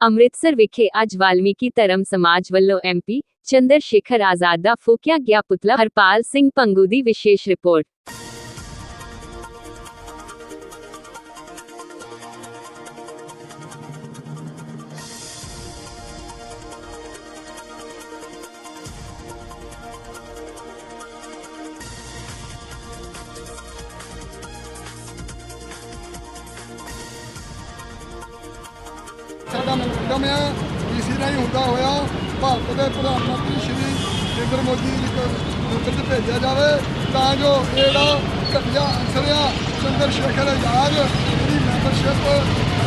ਅੰਮ੍ਰਿਤਸਰ ਵਿਖੇ ਅੱਜ ਵਾਲਮੀਕੀ ਧਰਮ ਸਮਾਜ ਵੱਲੋਂ ਐਮਪੀ ਚੰਦਰ ਸ਼ੇਖਰ ਆਜ਼ਾਦ ਦਾ ਫੂਕਿਆ ਗਿਆ ਪੁਤਲਾ ਹਰਪਾਲ ਸਿੰਘ ਪੰਗੂ ਦੀ ਵਿਸ਼ੇਸ਼ ਰਿਪੋਰਟ। ਸਾਡਾ ਆ ਡੀਸੀ ਰਾਹੀਂ ਹੁੰਦਾ ਹੋਇਆ ਭਾਰਤ ਦੇ ਪ੍ਰਧਾਨ ਮੰਤਰੀ ਸ਼੍ਰੀ ਨਰਿੰਦਰ ਮੋਦੀ ਜੀ ਨੂੰ ਨੋਟਿਸ ਭੇਜਿਆ ਜਾਵੇ, ਤਾਂ ਜੋ ਇਹਦਾ ਜਿਹੜਾ ਘਟੀਆ ਅਨਸਰ ਆ ਚੰਦਰ ਸ਼ੇਖਰ ਆਜ਼ਾਦ ਦੀ ਮੈਂਬਰਸ਼ਿਪ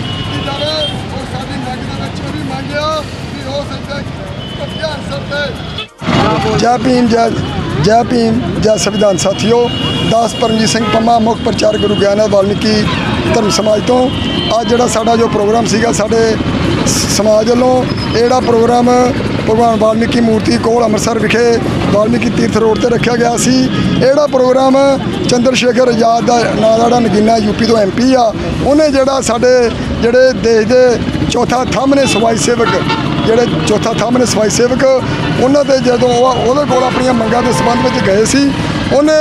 ਕੀਤੀ ਜਾਵੇ। ਔਰ ਸਾਡੀ ਮੰਗ ਦੇ ਵਿੱਚ ਇਹ ਵੀ ਮੰਗਿਆ ਕਿ ਹੋ ਸਕਦਾ ਘਟੀਆ ਅਨਸਰ ਤੇ ਜੈ ਭੀਮ, ਜੈ ਜੈ ਭੀਮ, ਜੈ ਸੰਵਿਧਾਨ ਸਾਥੀਓ, ਦਾਸ ਪਰਮਜੀਤ ਸਿੰਘ ਪੰਮਾ, ਮੁੱਖ ਪ੍ਰਚਾਰਕ ਗੁਰੂ ਗਿਆਨੰਦ ਵਾਲਮੀਕੀ ਧਰਮ ਸਮਾਜ ਤੋਂ। ਅੱਜ ਜਿਹੜਾ ਸਾਡਾ ਜੋ ਪ੍ਰੋਗਰਾਮ ਸੀਗਾ, ਸਾਡੇ ਸਮਾਜ ਵੱਲੋਂ, ਇਹ ਜਿਹੜਾ ਪ੍ਰੋਗਰਾਮ ਭਗਵਾਨ ਵਾਲਮੀਕੀ ਮੂਰਤੀ ਕੋਲ ਅੰਮ੍ਰਿਤਸਰ ਵਿਖੇ ਵਾਲਮੀਕੀ ਤੀਰਥ ਰੋਡ ਤੇ ਰੱਖਿਆ ਗਿਆ ਸੀ। ਇਹ ਪ੍ਰੋਗਰਾਮ ਚੰਦਰ ਸ਼ੇਖਰ ਆਜ਼ਾਦ ਦਾ ਨਾਂ ਦਾ ਜਿਹੜਾ ਨਗੀਨਾ ਯੂਪੀ ਤੋਂ ਐਮਪੀ ਆ, ਉਹਨੇ ਜਿਹੜਾ ਸਾਡੇ ਜਿਹੜੇ ਦੇਸ਼ ਦੇ ਚੌਥਾ ਥੰਮ ਨੇ ਸਮਾਜ ਸੇਵਕ ਜਿਹੜੇ ਚੌਥਾ ਥੰਮ ਨੇ ਸਫ਼ਾਈ ਸੇਵਕ, ਉਹਨਾਂ ਦੇ ਜਦੋਂ ਉਹਦੇ ਕੋਲ ਆਪਣੀਆਂ ਮੰਗਾਂ ਦੇ ਸੰਬੰਧ ਵਿੱਚ ਗਏ ਸੀ, ਉਹਨੇ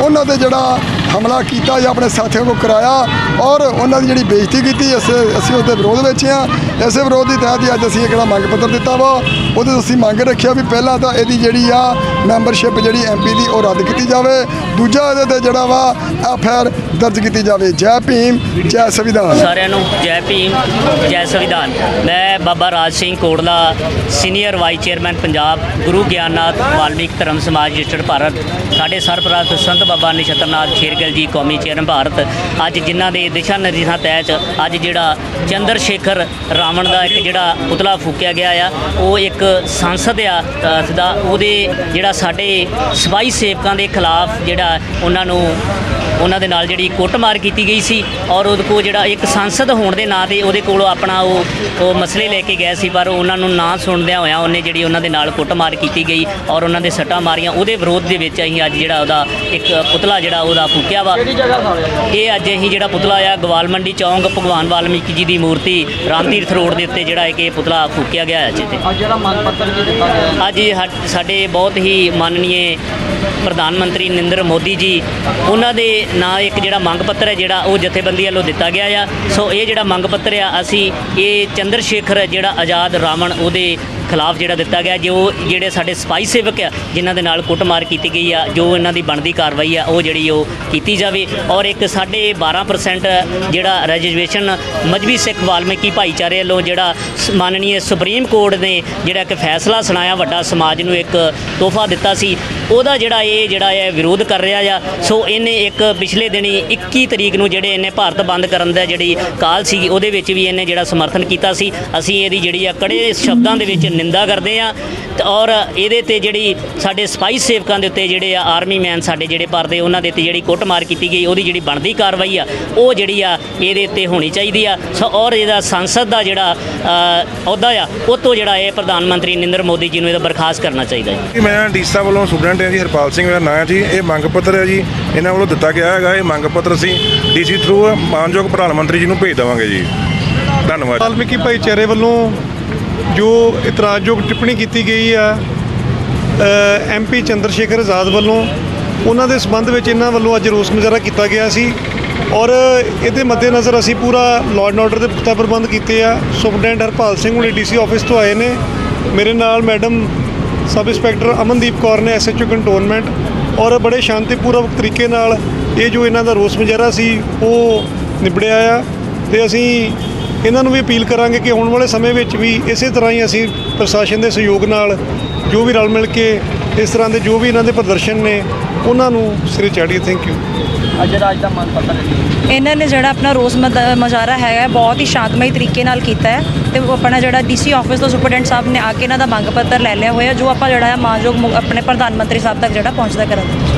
ਉਹਨਾਂ ਦੇ ਜਿਹੜਾ ਹਮਲਾ ਕੀਤਾ ਜਾਂ ਆਪਣੇ ਸਾਥੀਆਂ ਕੋਲ ਕਰਾਇਆ ਔਰ ਉਹਨਾਂ ਦੀ ਜਿਹੜੀ ਬੇਇੱਜ਼ਤੀ ਕੀਤੀ, ਅਸੀਂ ਅਸੀਂ ਉਹਦੇ ਵਿਰੋਧ ਵਿੱਚ ਆ ਇਸੇ ਵਿਰੋਧ ਦੀ ਤਹਿਤ ਹੀ ਅੱਜ ਅਸੀਂ ਇਹ ਕਿਹੜਾ ਮੰਗ ਪੱਤਰ ਦਿੱਤਾ ਵਾ, ਉਹਦੇ ਅਸੀਂ ਮੰਗ ਰੱਖਿਆ ਵੀ ਪਹਿਲਾਂ ਤਾਂ ਇਹਦੀ ਜਿਹੜੀ ਆ ਮੈਂਬਰਸ਼ਿਪ ਜਿਹੜੀ ਐਮਪੀ ਦੀ ਉਹ ਰੱਦ ਕੀਤੀ ਜਾਵੇ। ਦੂਜਾ ਇਹਦੇ ਤੇ ਜਿਹੜਾ ਵਾ ਐਫ ਆਰ ਦਰਜ ਕੀਤੀ ਜਾਵੇ। ਜੈ ਭੀਮ, ਜੈ ਸੰਵਿਧਾਨ। ਸਾਰਿਆਂ ਨੂੰ ਜੈ ਭੀਮ, ਜੈ ਸੰਵਿਧਾਨ। ਮੈਂ Baba Raj Singh Korla senior vice chairman Punjab Guru Gyannath Valmik Dharam Samaj registered Bharat, ਸਾਡੇ ਸਰਪ੍ਰਸਤ ਸੰਤ ਬਾਬਾ ਨਿਸ਼ਤਰਨਾਥ ਸ਼ੇਰਗਿਲ ਜੀ, ਕੌਮੀ ਚੇਅਰਮੈਨ ਭਾਰਤ, ਅੱਜ ਜਿਨ੍ਹਾਂ ਦੇ ਦਿਸ਼ਾ ਨਿਰਦੇਸ਼ਾਂ ਤਹਿਤ ਅੱਜ ਜਿਹੜਾ ਚੰਦਰ ਸ਼ੇਖਰ ਰਾਵਣ ਦਾ ਇੱਕ ਜਿਹੜਾ ਪੁਤਲਾ ਫੂਕਿਆ ਗਿਆ ਆ, ਉਹ ਇੱਕ ਸੰਸਦ ਆ ਦਾ ਉਹਦੇ ਜਿਹੜਾ ਸਾਡੇ ਸਪਾਈ ਸੇਵਕਾਂ ਦੇ ਖਿਲਾਫ ਜਿਹੜਾ ਉਹਨਾਂ ਨੂੰ ਉਹਨਾਂ ਦੇ ਨਾਲ ਜਿਹੜੀ ਕੁੱਟਮਾਰ ਕੀਤੀ ਗਈ ਸੀ ਔਰ ਉਹਦੇ ਕੋਲ ਜਿਹੜਾ ਇੱਕ ਸੰਸਦ ਹੋਣ ਦੇ ਨਾਂ ਤੇ ਉਹਦੇ ਕੋਲ ਆਪਣਾ ਉਹ ਉਹ ਮਸਲੇ ਲੈ ਕੇ ਗਏ ਸੀ ਪਰ ਉਹਨਾਂ ਨੂੰ ਨਾ ਸੁਣਦਿਆਂ ਹੋਇਆਂ ਉਹਨੇ ਜਿਹੜੀ ਉਹਨਾਂ ਦੇ ਨਾਲ ਕੁੱਟਮਾਰ ਕੀਤੀ ਗਈ ਔਰ ਉਹਨਾਂ ਦੇ ਸੱਟਾਂ ਮਾਰੀਆਂ। ਉਹਦੇ ਵਿਰੋਧ ਦੇ ਵਿੱਚ ਅਸੀਂ ਅੱਜ ਜਿਹੜਾ ਉਹਦਾ ਇੱਕ ਪੁਤਲਾ ਜਿਹੜਾ ਉਹਦਾ ਫੂਕਿਆ ਵਾ। ਇਹ ਅੱਜ ਅਸੀਂ ਜਿਹੜਾ ਪੁਤਲਾ ਆ ਗਵਾਲ ਮੰਡੀ ਚੌਂਕ ਭਗਵਾਨ ਵਾਲਮੀਕੀ ਜੀ ਦੀ ਮੂਰਤੀ ਰਾਮ ਤੀਰਥ ਰੋਡ ਦੇ ਉੱਤੇ ਜਿਹੜਾ ਇਹ ਪੁਤਲਾ ਫੂਕਿਆ ਗਿਆ ਹੈ ਅੱਜ ਇੱਥੇ। ਅੱਜ ਜਿਹੜਾ ਮੰਗ ਪੱਤਰ ਵੀ ਦਿੱਤਾ ਗਿਆ ਅੱਜ ਇਹ ਸਾ- ਸਾਡੇ ਬਹੁਤ ਹੀ ਮਾਨਨੀਏ ਪ੍ਰਧਾਨ ਮੰਤਰੀ ਨਰਿੰਦਰ ਮੋਦੀ ਜੀ ਉਹਨਾਂ ਦੇ ਨਾਂ ਇੱਕ ਜਿਹੜਾ ਮੰਗ ਪੱਤਰ ਹੈ ਜਿਹੜਾ ਉਹ ਜਥੇਬੰਦੀ ਵੱਲੋਂ ਦਿੱਤਾ ਗਿਆ ਆ। ਸੋ ਇਹ ਜਿਹੜਾ ਮੰਗ ਪੱਤਰ ਆ ਅਸੀਂ ਇਹ ਚੰਦਰ ਸ਼ੇਖਰ ਜਿਹੜਾ ਆਜ਼ਾਦ ਰਾਵਣ ਉਹਦੇ ਖਿਲਾਫ ਜਿਹੜਾ ਦਿੱਤਾ ਗਿਆ, ਜੋ ਜਿਹੜੇ ਸਾਡੇ ਸਪਾਈ ਸੇਵਕ ਆ, ਜਿਨ੍ਹਾਂ ਦੇ ਨਾਲ ਕੁੱਟਮਾਰ ਕੀਤੀ ਗਈ ਆ, ਜੋ ਇਹਨਾਂ ਦੀ ਬਣਦੀ ਕਾਰਵਾਈ ਆ, ਉਹ ਜਿਹੜੀ ਉਹ ਕੀਤੀ ਜਾਵੇ। ਔਰ ਇੱਕ ਸਾਡੇ 12% ਜਿਹੜਾ ਰੈਜਿਸਟ੍ਰੇਸ਼ਨ ਮਜਬੀ ਸਿੱਖ ਵਾਲਮੀਕੀ ਭਾਈਚਾਰੇ ਵੱਲੋਂ ਜਿਹੜਾ ਸ- ਮਾਨਨੀय ਸੁਪਰੀਮ ਕੋਰਟ ਨੇ ਜਿਹੜਾ ਇੱਕ ਫੈਸਲਾ ਸੁਣਾਇਆ, ਵੱਡਾ ਸਮਾਜ ਨੂੰ ਇੱਕ ਤੋਹਫਾ ਦਿੱਤਾ ਸੀ, ਉਹਦਾ ਜਿਹੜਾ ਇਹ ਜਿਹੜਾ ਹੈ ਵਿਰੋਧ ਕਰ ਰਿਹਾ ਆ। ਸੋ ਇਹਨੇ ਇੱਕ ਪਿਛਲੇ ਦਿਨੀ 21 ਤਰੀਕ ਨੂੰ ਜਿਹੜੇ ਇਹਨੇ ਭਾਰਤ ਬੰਦ ਕਰਨ ਦਾ ਜਿਹੜੀ ਕਾਲ ਸੀ ਉਹਦੇ ਵਿੱਚ ਵੀ ਇਹਨੇ ਜਿਹੜਾ ਸਮਰਥਨ ਕੀਤਾ ਸੀ। ਅਸੀਂ ਇਹਦੀ ਜਿਹੜੀ ਆ, ਕੜੇ ਸ਼ਬਦਾਂ ਦੇ ਵਿੱਚ ਨਿੰਦਾ ਕਰਦੇ ਆ ਔਰ ਇਹਦੇ ਤੇ ਜਿਹੜੀ ਸਾਡੇ ਸਪਾਈ ਸੇਵਕਾਂ ਦੇ ਉੱਤੇ ਜਿਹੜੇ ਆ ਆਰਮੀ ਮੈਨ ਸਾਡੇ ਜਿਹੜੇ ਪਰਦੇ ਉਹਨਾਂ ਦੇ ਤੇ ਜਿਹੜੀ ਕੁੱਟਮਾਰ ਕੀਤੀ ਗਈ ਉਹਦੀ ਜਿਹੜੀ ਬਣਦੀ ਕਾਰਵਾਈ ਆ ਉਹ ਜਿਹੜੀ ਆ ਇਹਦੇ ਉੱਤੇ ਹੋਣੀ ਚਾਹੀਦੀ ਆ। ਸੋ ਔਰ ਇਹਦਾ ਸੰਸਦ ਦਾ ਜਿਹੜਾ ਅਹੁਦਾ ਆ ਉਹ ਤੋਂ ਜਿਹੜਾ ਇਹ ਪ੍ਰਧਾਨ ਮੰਤਰੀ ਨਰਿੰਦਰ ਮੋਦੀ ਜੀ ਨੂੰ ਇਹਦਾ ਬਰਖਾਸਤ ਕਰਨਾ ਚਾਹੀਦਾ ਜੀ। ਜੀ ਮੈਂ ਡੀਸਾ ਵੱਲੋਂ ਸਟੂਡੈਂਟ ਹਾਂ ਜੀ ਹਰਪਾਲ ਸਿੰਘ ਮੇਰਾ ਨਾਂ ਹੈ ਜੀ ਇਹ ਮੰਗ ਪੱਤਰ ਹੈ ਜੀ ਇਹਨਾਂ ਵੱਲੋਂ ਦਿੱਤਾ ਗਿਆ ਹੈਗਾ ਇਹ ਮੰਗ ਪੱਤਰ ਅਸੀਂ ਡੀਸੀ ਥਰੂ ਮਾਨਯੋਗ ਪ੍ਰਧਾਨ ਮੰਤਰੀ ਜੀ ਨੂੰ ਭੇਜ ਦੇਵਾਂਗੇ ਜੀ। ਧੰਨਵਾਦ। ਵਾਲਮੀਕੀ ਭਾਈਚਾਰੇ ਵੱਲੋਂ ਜੋ ਇਤਰਾਜ਼ਯੋਗ ਟਿੱਪਣੀ ਕੀਤੀ ਗਈ ਆ ਐਮਪੀ ਚੰਦਰ ਸ਼ੇਖਰ ਆਜ਼ਾਦ ਵੱਲੋਂ, ਉਹਨਾਂ ਦੇ ਸਬੰਧ ਵਿੱਚ ਇਹਨਾਂ ਵੱਲੋਂ ਅੱਜ ਰੋਸ ਮੁਜ਼ਾਹਰਾ ਕੀਤਾ ਗਿਆ ਸੀ ਔਰ ਇਹਦੇ ਮੱਦੇਨਜ਼ਰ ਅਸੀਂ ਪੂਰਾ ਲਾਅ ਐਂਡ ਆਰਡਰ ਦੇ ਪੁਖਤਾ ਪ੍ਰਬੰਧ ਕੀਤੇ ਆ। ਸੁਪਰਡੈਂਟ ਹਰਪਾਲ ਸਿੰਘ ਹੁਣੇ ਡੀਸੀ ਆਫਿਸ ਤੋਂ ਆਏ ਨੇ। ਮੇਰੇ ਨਾਲ madam sub inspector Amandeep Kaur ਨੇ ਐਸਐਚਓ ਕੰਟੋਨਮੈਂਟ ਔਰ ਬੜੇ ਸ਼ਾਂਤੀਪੂਰਵਕ ਤਰੀਕੇ ਨਾਲ ਇਹ ਜੋ ਇਹਨਾਂ ਦਾ ਰੋਸ ਮੁਜ਼ਾਹਰਾ ਸੀ, ਉਹ ਨਿਬੜਿਆ ਆ ਤੇ ਅਸੀਂ ਇਹਨਾਂ ਨੂੰ ਵੀ ਅਪੀਲ ਕਰਾਂਗੇ ਕਿ ਆਉਣ ਵਾਲੇ ਸਮੇਂ ਵਿੱਚ ਵੀ ਇਸੇ ਤਰ੍ਹਾਂ ਹੀ ਅਸੀਂ ਪ੍ਰਸ਼ਾਸਨ ਦੇ ਸਹਿਯੋਗ ਨਾਲ ਜੋ ਵੀ ਰਲ ਮਿਲ ਕੇ ਇਸ ਤਰ੍ਹਾਂ ਦੇ ਜੋ ਵੀ ਇਹਨਾਂ ਦੇ ਪ੍ਰਦਰਸ਼ਨ ਨੇ ਉਹਨਾਂ ਨੂੰ ਸਿਰੇ ਚਾੜੀਏ। ਥੈਂਕ ਯੂ ਅੱਜ ਅੱਜ ਦਾ ਮੰਗ ਪੱਤਰ ਹੈ ਜੀ। ਇਹਨਾਂ ਨੇ ਜਿਹੜਾ ਆਪਣਾ ਰੋਸ ਮਦ- ਮੁਜ਼ਾਹਰਾ ਹੈਗਾ ਹੈ, ਬਹੁਤ ਹੀ ਸ਼ਾਂਤਮਈ ਤਰੀਕੇ ਨਾਲ ਕੀਤਾ ਹੈ ਤੇ ਉਹ ਆਪਣਾ ਜਿਹੜਾ ਡੀਸੀ ਆਫਿਸ ਤੋਂ ਸੁਪਰਡੈਂਟ ਸਾਹਿਬ ਨੇ ਆ ਕੇ ਇਹਨਾਂ ਦਾ ਮੰਗ ਪੱਤਰ ਲੈ ਲਿਆ ਹੋਇਆ ਜੋ ਆਪਾਂ ਜਿਹੜਾ ਹੈ ਮਾਨਯੋਗ ਆਪਣੇ ਪ੍ਰਧਾਨ ਮੰਤਰੀ ਸਾਹਿਬ ਤੱਕ ਜਿਹੜਾ ਪਹੁੰਚਦਾ ਕਰਾਂਗੇ।